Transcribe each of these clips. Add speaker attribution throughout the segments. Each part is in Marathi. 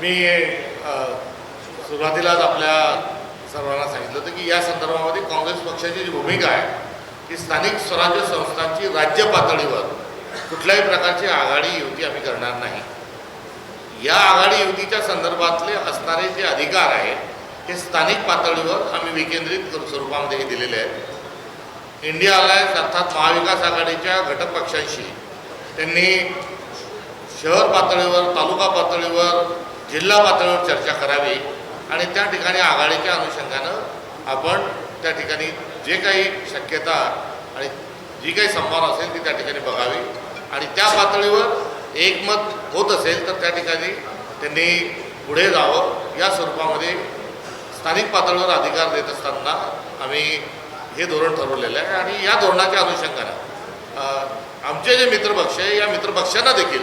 Speaker 1: मी सुरुवातीलाच आपल्या सर्वांना सांगितलं होतं की या संदर्भामध्ये काँग्रेस पक्षाची जी भूमिका आहे की स्थानिक स्वराज्य संस्थांची राज्य पातळीवर कुठल्याही प्रकारची आघाडी युती आम्ही करणार नाही. या आघाडी युतीच्या संदर्भातले असणारे जे अधिकार आहेत हे स्थानिक पातळीवर आम्ही विकेंद्रित स्वरूपामध्ये हे दिलेले आहेत. इंडिया अलायन्स अर्थात महाविकास आघाडीच्या घटक पक्षांशी त्यांनी शहर पातळीवर तालुका पातळीवर जिल्हा पातळीवर चर्चा करावी आणि त्या ठिकाणी आघाडीच्या अनुषंगानं आपण त्या ठिकाणी जे काही शक्यता आणि जी काही संभावना असेल ती त्या ठिकाणी बघावी. आणि त्या पातळीवर एकमत होत असेल तर त्या ठिकाणी त्यांनी पुढे जावं. या स्वरूपामध्ये स्थानिक पातळीवर अधिकार देत असताना आम्ही हे धोरण ठरवलेलं आहे. आणि या धोरणाच्या अनुषंगानं आमचे जे मित्रपक्ष आहे या मित्रपक्षांना देखील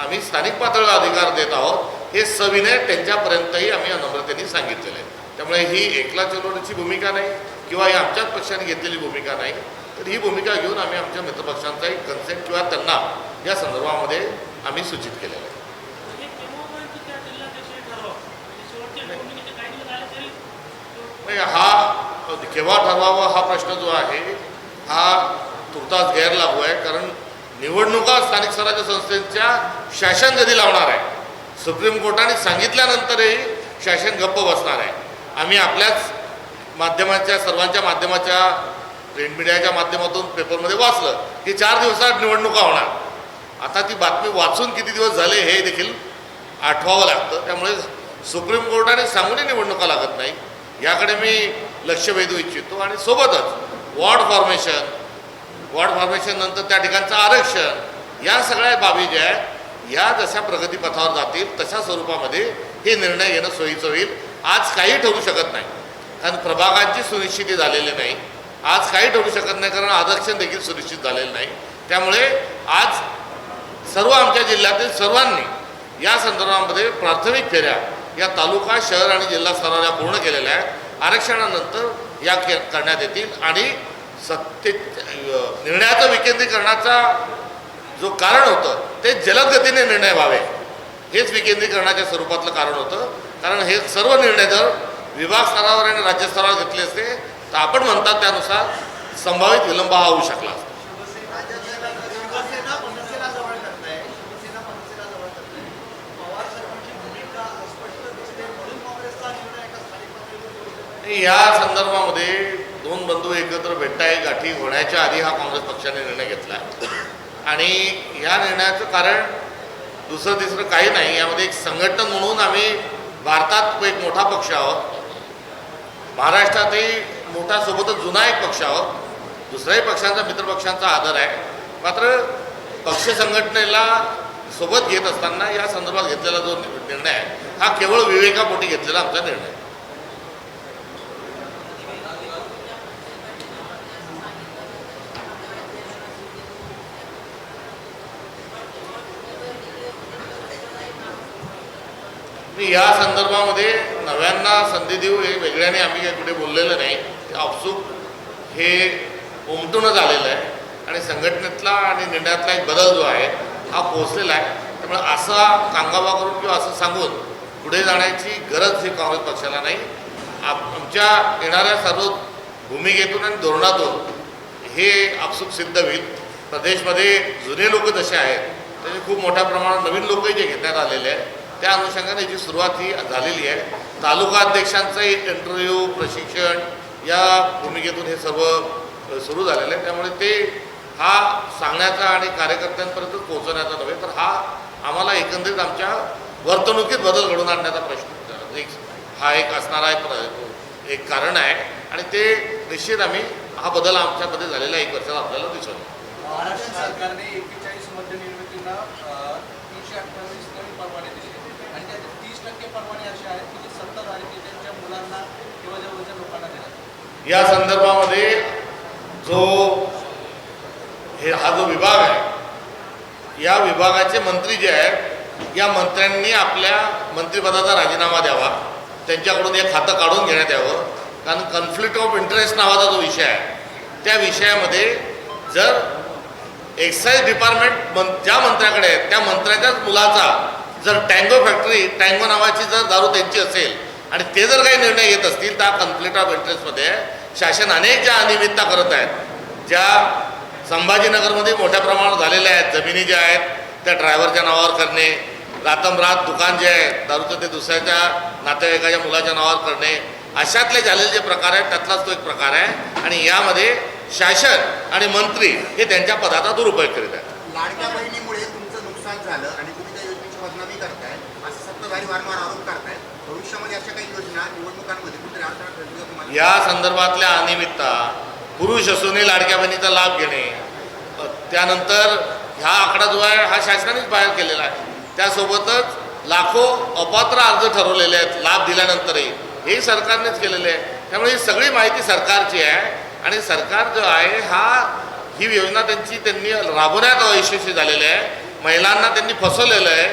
Speaker 1: आम्ही स्थानिक पातळीवर अधिकार देत आहोत. हे सविनय त्यांच्यापर्यंतही आम्ही नम्रतेने सांगितलेलं आहे. त्यामुळे ही एकला चळवळीची भूमिका नाही किंवा ही आमच्याच पक्षाने घेतलेली भूमिका नाही तर ही भूमिका घेऊन आम्ही आमच्या मित्रपक्षांचा एक कन्सेंट किंवा त्यांना या संदर्भामध्ये आम्ही सूचित केलेलं आहे.
Speaker 2: हे म्हणजे
Speaker 1: हा केव्हा ठरवावा हा प्रश्न जो आहे हा तुर्तास गैर लागू आहे कारण निवडणुका स्थानिक स्वराज्य संस्थेच्या शासन कधी लावणार आहे. सुप्रीम कोर्टाने सांगितल्यानंतरही शासन गप्प बसणार आहे. आम्ही आपल्याच माध्यमाच्या सर्वांच्या माध्यमाच्या प्रिंट मीडियाच्या माध्यमातून पेपरमध्ये वाचलं की चार दिवसात निवडणुका होणार. आता ती बातमी वाचून किती दिवस झाले हे देखील आठवावं लागतं. त्यामुळे सुप्रीम कोर्टाने सांगूनही निवडणुका लागत नाही. याकडे मी लक्ष वेधू इच्छितो आणि सोबतच वॉर्ड फॉर्मेशन वॉर्ड फॉर्मेशन नंतर त्या ठिकाणचं आरक्षण या सगळ्या बाबी ज्या आहेत या जशा प्रगतीपथावर जातील तशा स्वरूपामध्ये हे निर्णय घेणं सोयीचं होईल. आज काही ठरू शकत नाही. कारण प्रभागांची सुनिश्चिती झालेली नाही. आज काही ठरू शकत नाही कारण आरक्षण देखील सुनिश्चित झालेलं नाही. त्यामुळे आज सर्व आमच्या जिल्ह्यातील सर्वांनी या संदर्भामध्ये प्राथमिक फेऱ्या या तालुका शहर आणि जिल्हा स्तरावर पूर्ण केलेल्या आहेत. आरक्षणानंतर या के करण्यात येतील आणि सत्ते निर्णयाचं विकेंद्रीकरणाचा जो कारण होतं ते जलद गतीने निर्णय व्हावे. हेच विकेंद्रीकरणाच्या स्वरूपातलं कारण होतं. कारण हे सर्व निर्णय जर विभाग स्तरावर आणि राज्य स्तरावर घेतले असते तर आपण म्हणतात त्यानुसार संभावित विलंब हा होऊ शकला असता. या संदर्भामध्ये दोन बंधू एकत्र भेटताय गाठी होण्याच्या आधी हा काँग्रेस पक्षाने निर्णय घेतला आहे. आणि या निर्णयाचं कारण दुसरं तिसरं काही नाही. यामध्ये एक संघटन म्हणून आम्ही भारतात एक मोठा पक्ष आहोत. महाराष्ट्रातही मोठा सोबतच जुना एक पक्ष आहोत. दुसऱ्याही पक्षांचा मित्रपक्षांचा आदर आहे. मात्र पक्ष संघटनेला सोबत घेत असताना या संदर्भात घेतलेला जो निर्णय आहे हा केवळ विवेकापोटी घेतलेला आमचा निर्णय की या संदर्भामध्ये नव्यांना संधी देऊ हे वेगळ्याने आम्ही काही कुठे बोललेलं नाही. ते आपसूक हे उमटूनच आलेलं आहे आणि संघटनेतला आणि निर्णयातला एक बदल जो आहे हा पोहोचलेला आहे. त्यामुळे असा कांगावा करून किंवा असं सांगून पुढे जाण्याची गरज ही काँग्रेस पक्षाला नाही. आमच्या येणाऱ्या सर्व भूमिकेतून आणि धोरणातून हे आपसूक सिद्ध होईल. प्रदेशमध्ये जुने लोक जसे आहेत त्याचे खूप मोठ्या प्रमाणात नवीन लोकही जे घेण्यात आलेले आहेत त्या अनुषंगाने जी सुरुवात ही झालेली आहे तालुका अध्यक्षांचाही इंटरव्ह्यू प्रशिक्षण या भूमिकेतून हे सर्व सुरू झालेलं आहे. त्यामुळे ते हा सांगण्याचा आणि कार्यकर्त्यांपर्यंत पोहोचवण्याचा नव्हे तर हा आम्हाला एकंदरीत आमच्या वर्तणुकीत बदल घडवून आणण्याचा प्रश्न म्हणजे एक हा एक असणारा एक एक कारण आहे. आणि ते निश्चित आम्ही हा बदल आमच्यामध्ये झालेला एक वर्षात आपल्याला दिसून
Speaker 3: महाराष्ट्र सरकारने एकेचाळीस मध्य तीनशे अठ्ठावीस नवीन परवाने दिले आणि त्याचे तीस टक्के परवाने असे आहेत की जे सत्तर आणि ते त्यांच्या मुलांना किंवा जवळच्या लोकांना देतात
Speaker 1: या संदर्भामध्ये जो हे हा जो विभाग आहे या विभागाचे मंत्री जे आहेत या मंत्र्यांनी आपल्या मंत्रिपदाचा राजीनामा द्यावा त्यांच्याकडून हे खातं काढून घेण्यात यावं. कारण कन्फ्लिक्ट ऑफ इंटरेस्ट नावाचा जो विषय आहे त्या विषयामध्ये जर एक्साईज डिपार्टमेंट मं ज्या मंत्र्याकडे आहे त्या मंत्र्याच्याच मुलाचा जर टँगो फॅक्टरी टँगो नावाची जर दारू त्यांची असेल आणि ते जर काही निर्णय घेत असतील तर कन्फ्लिक्ट ऑफ इंटरेस्टमध्ये शासन अनेक ज्या अनियमितता करत आहेत ज्या संभाजीनगरमध्ये मोठ्या प्रमाणात झालेल्या आहेत जमिनी ज्या आहेत त्या ड्रायव्हरच्या नावावर करणे रातमरात दुकान जे आहे दारूचं ते दुसऱ्याच्या नातेवाईकाच्या मुलाच्या नावावर करणे अशातले झालेले जे प्रकार आहेत त्यातलाच तो एक प्रकार आहे. आणि यामध्ये शासन आणि मंत्री हे त्यांच्या पदाचा दुरुपयोग करीत आहेत.
Speaker 4: लाडक्या बहिणीमुळे तुमचं नुकसान झालं आणि तुम्ही त्या योजनेची बदनामी करताय असं सत्ताधारी वारंवार आरोप करतात
Speaker 1: या संदर्भातल्या अनियमितता पुरुष असूनही लाडक्या बहिणीचा लाभ घेणे त्यानंतर हा आकडा जो आहे हा शासनानेच बाहेर केलेला आहे. त्यासोबतच लाखो अपात्र अर्ज ठरवलेले आहेत लाभ दिल्यानंतरही. हे सरकारनेच केलेले आहे. त्यामुळे ही सगळी माहिती सरकारची आहे आणि सरकार जो आहे हा ही योजना त्यांची त्यांनी राबवण्यात अयशस्वी झालेली आहे. महिलांना त्यांनी फसवलेलं आहे.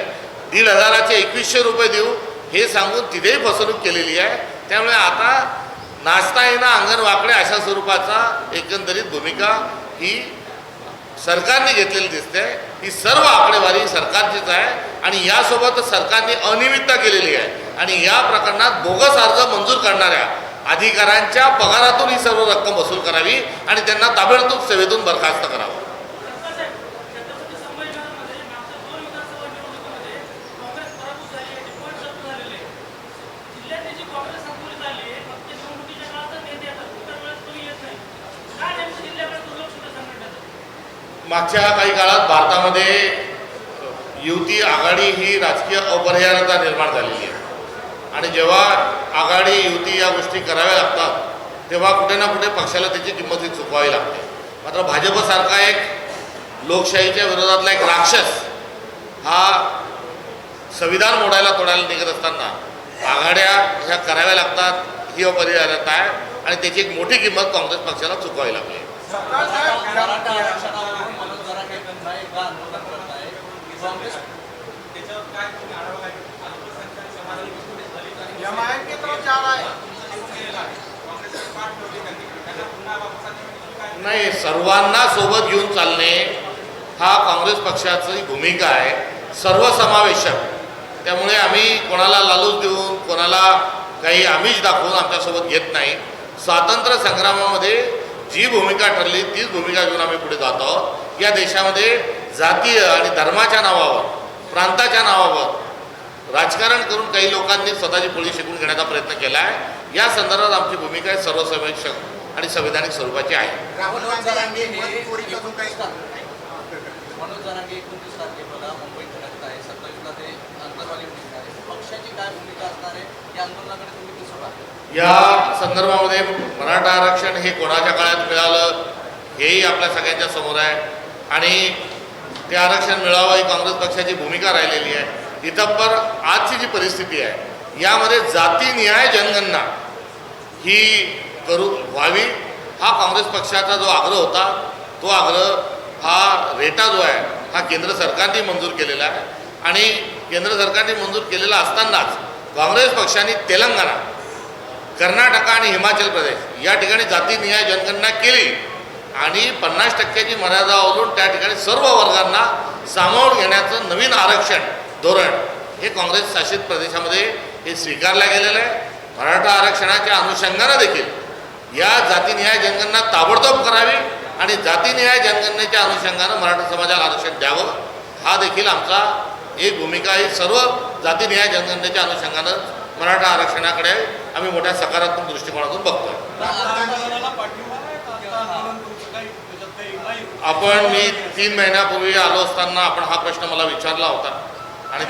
Speaker 1: दीड हजाराचे एकवीसशे रुपये देऊ हे सांगून तिथेही फसवणूक केलेली आहे. त्यामुळे आता नाचता येणं अंगण वाकडे अशा स्वरूपाचा एकंदरीत भूमिका ही सरकारने घेतलेली दिसते. ही सर्व आकडेवारी सरकारचीच आहे आणि यासोबतच सरकारने अनियमितता केलेली आहे. आणि या प्रकरणात बोगस अर्ज मंजूर करणाऱ्या अधिकाऱ्यांच्या पगारातून ही सर्व रक्कम वसूल करावी आणि त्यांना ताबडतोब सेवेतून बरखास्त करावं
Speaker 2: साहेब, छत्रपती संभाजीनगरमध्ये मागच्या दोन विधानसभा निवडणुकीमध्ये काँग्रेस पराभूत झाली आहे, ते पद जप्त झालेले आहे. जिल्ह्यातली जी काँग्रेस संपवली झाली आहे, फक्त निवडणुकीच्या काळातच नेते येतात, इतर वेळेस कोणी येत नाही. का नेमकं जिल्ह्याकडे दुर्लक्ष होतं संघटनेचं?
Speaker 1: मागच्या काही काळात भारतामध्ये युती आघाडी ही राजकीय अपरिहार्यता निर्माण झालेली आहे. आणि जेव्हा आघाडी युती या गोष्टी कराव्या लागतात तेव्हा कुठे ना कुठे पक्षाला त्याची किंमत ही चुकवावी लागते. मात्र भाजपसारखा एक लोकशाहीच्या विरोधातला एक राक्षस हा संविधान मोडायला तोडायला निघत असताना आघाड्या ह्या कराव्या लागतात ही अपरिहार्यता आहे आणि त्याची एक मोठी किंमत काँग्रेस पक्षाला चुकवावी लागली नाही सर्वांना सोबत घेऊन चालणे हा काँग्रेस पक्षाची भूमिका आहे. सर्वसमावेशक. त्यामुळे आम्ही कोणाला लालूच देऊन कोणाला काही आमिष दाखवून आमच्यासोबत घेत नाही. स्वातंत्र्य संग्रामामध्ये जी भूमिका ठरली तीच भूमिका घेऊन आम्ही पुढे जात आहोत. या देशामध्ये जातीय आणि धर्माच्या नावावर प्रांताच्या नावावर राजकारण करून काही लोकांनी स्वतःची पोळी शिकून घेण्याचा प्रयत्न केला आहे या संदर्भात आमची भूमिका आहे सर्वसमावेशक आणि संविधानिक स्वरूपाची आहे.
Speaker 4: राहुल
Speaker 3: मनोज हे जरांगे एकोणतीस तारखेला मुंबईत धडकत आहे सत्तावीसला ते अंतरवाली निघणार आहे पक्षाची काय भूमिका असणार आहे? या आंदोलनाकडे तुम्ही कसं पाहता
Speaker 1: या संदर्भामध्ये मराठा आरक्षण हे कोणाच्या काळात मिळालं हेही आपल्या सगळ्यांच्या समोर आहे. आणि ते आरक्षण मिळावं ही काँग्रेस पक्षाची भूमिका राहिलेली आहे. इथं पर आजची जी परिस्थिती आहे यामध्ये जातीनिहाय जनगणना ही करू व्हावी. हा काँग्रेस पक्षाचा जो आग्रह होता तो आग्रह हा रेटा जो आहे हा केंद्र सरकारने मंजूर केलेला आहे. आणि केंद्र सरकारने मंजूर केलेला असतानाच काँग्रेस पक्षाने तेलंगणा कर्नाटक आणि हिमाचल प्रदेश या ठिकाणी जातीनिहाय जनगणना केली. आणि पन्नास टक्क्याची मर्यादा ओलून त्या ठिकाणी सर्व वर्गांना सामावून घेण्याचं नवीन आरक्षण धोरण हे काँग्रेस शासित प्रदेशामध्ये हे स्वीकारलं गेलेलं आहे. मराठा आरक्षणाच्या अनुषंगानं देखील या जातीनिहाय जनगणना ताबडतोब करावी आणि जातीनिहाय जनगणनेच्या अनुषंगानं मराठा समाजाला आरक्षण द्यावं. हा देखील आमचा ही भूमिका ही सर्व जातीनिहाय जनगणनेच्या अनुषंगानं मराठा आरक्षणाकडे आम्ही मोठ्या सकारात्मक दृष्टिकोनातून बघतोय.
Speaker 3: आहे
Speaker 1: आपण मी तीन महिन्यापूर्वी आलो असताना आपण हा प्रश्न मला विचारला होता. आणि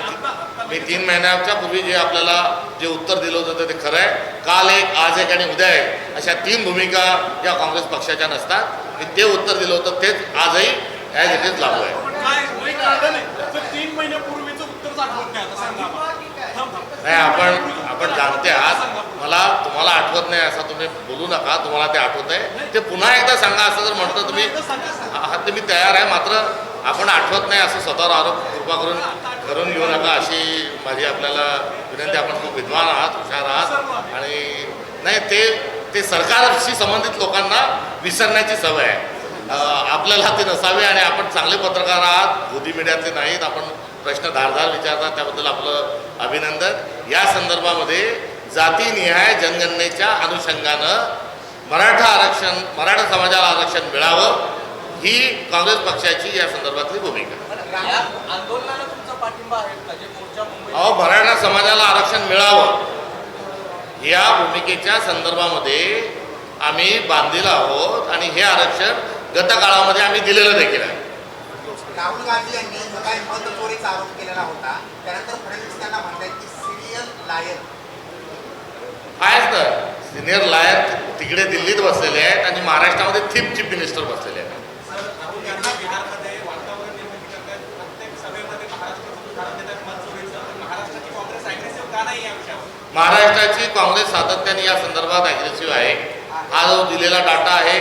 Speaker 1: मी तीन महिन्याच्या पूर्वी जे आपल्याला जे उत्तर दिलं होतं ते खरं आहे काल एक आज एक आणि उद्या एक. अशा तीन भूमिका या काँग्रेस पक्षाच्या नसतात. मी ते उत्तर दिलं होतं तेच आजही ॲज इट इज लागू आहे
Speaker 2: काय वय काढलं नाही तर तीन महिन्यापूर्वीचं उत्तर आठवत नाही आता सांगा आम्हाला. थांब, थांब.
Speaker 1: नाही आपण आपण जाणते आहात. मला तुम्हाला आठवत नाही असं तुम्ही बोलू नका. तुम्हाला ते आठवत आहे ते पुन्हा एकदा सांगा असं जर म्हटलं तुम्ही हा ते मी तयार आहे. मात्र आपण आठवत नाही असं स्वतःवर आरोप कृपा करून करून घेऊ नका अशी माझी आपल्याला विनंती. आपण खूप विद्वान आहात हुशार आहात. आणि नाही ते ते सरकारशी संबंधित लोकांना विसरण्याची सवय आहे. आपल्याला ते नसावे आणि आपण चांगले पत्रकार आहात. मोदी मीडियातले नाहीत. आपण प्रश्न धारधार विचारतात त्याबद्दल आपलं अभिनंदन. या संदर्भामध्ये जातीनिहाय जनगणनेच्या अनुषंगानं मराठा आरक्षण मराठा समाजाला आरक्षण मिळावं ही काँग्रेस पक्षाची या संदर्भातली भूमिका. अहो मराठा समाजाला आरक्षण मिळावं. या भूमिकेच्या संदर्भामध्ये आम्ही बांधलेलो आहोत आणि हे आरक्षण गतकाळामध्ये आम्ही दिलेलं देखील आहे.
Speaker 4: राहुल गांधी यांनी जो काही मत चोरीचा आरोप केलेला होता त्यानंतर फडणवीस त्यांना म्हणतात की सिरियल लायर
Speaker 1: आहेच ना सिनियर लायर तिकडे दिल्लीत बसलेले आहेत आणि महाराष्ट्रामध्ये थीप चीफ मिनिस्टर बसलेले आहेत.
Speaker 5: सर राहुल गांधी बिहारमध्ये वातावरण निर्मिती करतात प्रत्येक सभेमध्ये महाराष्ट्राचं उदाहरण देतात मत चोरीचं. तर महाराष्ट्राची काँग्रेस अग्रेसिव्ह का नाही या विषयावर?
Speaker 1: महाराष्ट्राची काँग्रेस सातत्याने या संदर्भात ॲग्रेसिव्ह आहे. हा जो दिलेला डाटा आहे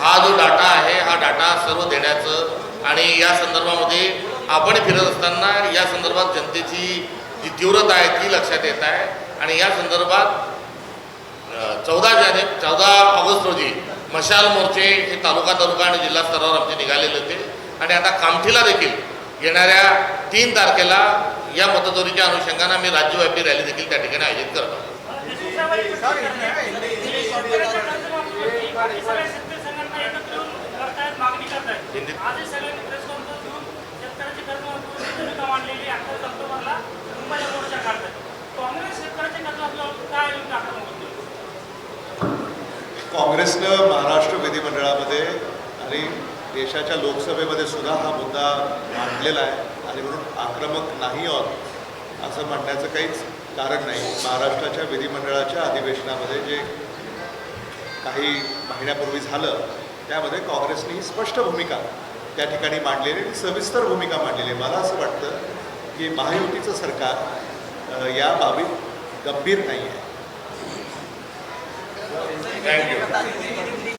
Speaker 1: हा जो डाटा आहे हा डाटा सर्व देण्याचं आणि या संदर्भामध्ये आपण फिरत असताना या संदर्भात जनतेची जी तीव्रता आहे ती लक्षात येत आहे आणि या संदर्भात चौदा जाने चौदा ऑगस्ट रोजी मशाल मोर्चे हे तालुका तालुका आणि जिल्हा स्तरावर आमचे निघालेले होते आणि आता कामठीला देखील येणाऱ्या तीन तारखेला या मतदोरीच्या अनुषंगानं आम्ही राज्यव्यापी रॅली देखील त्या ठिकाणी आयोजित करतो हिंदीत.
Speaker 6: काँग्रेसनं महाराष्ट्र विधिमंडळामध्ये आणि देशाच्या लोकसभेमध्ये सुद्धा हा मुद्दा मांडलेला आहे. आणि म्हणून आक्रमक नाही आहोत असं म्हणण्याचं काहीच कारण नाही. महाराष्ट्राच्या विधिमंडळाच्या अधिवेशनामध्ये जे काही महिन्यापूर्वी झालं त्यामध्ये काँग्रेसने ही स्पष्ट भूमिका त्या ठिकाणी मांडलेली आणि सविस्तर भूमिका मांडलेली आहे. मला असं वाटतं की महायुतीचं सरकार या बाबीत गंभीर नाही आहे
Speaker 1: थँक्यू